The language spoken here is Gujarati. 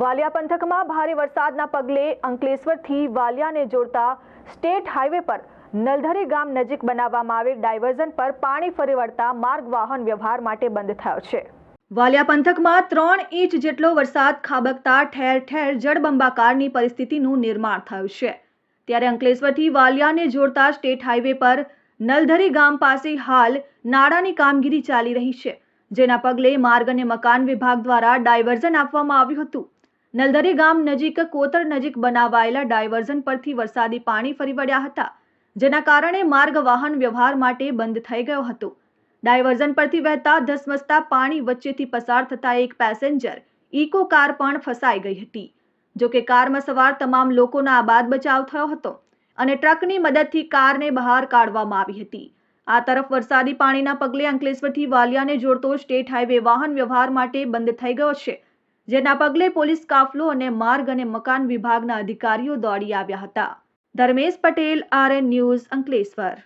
વાલિયા પંથકમાં ભારે વરસાદના પગલે અંકલેશ્વરથી વાલિયાને જોડતા સ્ટેટ હાઈવે પર નલધરી ગામ નજીક બનાવવામાં આવેલ ડાયવર્ઝન પર પાણી ફરી વળતા માર્ગ વાહન વ્યવહાર માટે બંધ થયો છે. વાલિયા પંથકમાં ત્રણ ઇંચ જેટલો વરસાદ ખાબકતા ઠેર ઠેર જળબંબાકારની પરિસ્થિતિનું નિર્માણ થયું છે. ત્યારે અંકલેશ્વરથી વાલિયાને જોડતા સ્ટેટ હાઈવે પર નલધરી ગામ પાસે હાલ નાળાની કામગીરી ચાલી રહી છે, જેના પગલે માર્ગ અને મકાન વિભાગ દ્વારા ડાયવર્ઝન આપવામાં આવ્યું હતું. નલધરી ગામ નજીક કોતર નજીક બનાવાયેલા ડાયવર્ઝન પરથી વરસાદી પાણી ફરી વળ્યા હતા, જેના કારણે માર્ગ વાહન વ્યવહાર માટે બંધ થઈ ગયો હતો. ડાયવર્ઝન પરથી વહેતા ધસમસતા પાણી વચ્ચેથી પસાર થતા એક પેસેન્જર ઇકો કાર પણ ફસાઈ ગઈ હતી. જો કે કારમાં સવાર તમામ લોકોના આબાદ બચાવ થયો હતો અને ટ્રકની મદદથી કારને બહાર કાઢવામાં આવી હતી. આ તરફ વરસાદી પાણીના પગલે અંકલેશ્વરથી વાલિયાને જોડતો સ્ટેટ હાઈવે વાહન વ્યવહાર માટે બંધ થઈ ગયો છે. જેના પગલે પોલીસ કાફલો અને માર્ગ અને મકાન વિભાગના અધિકારીઓ દોડી આવ્યા હતા. Dharmesh Patel, RN news Ankleshwar.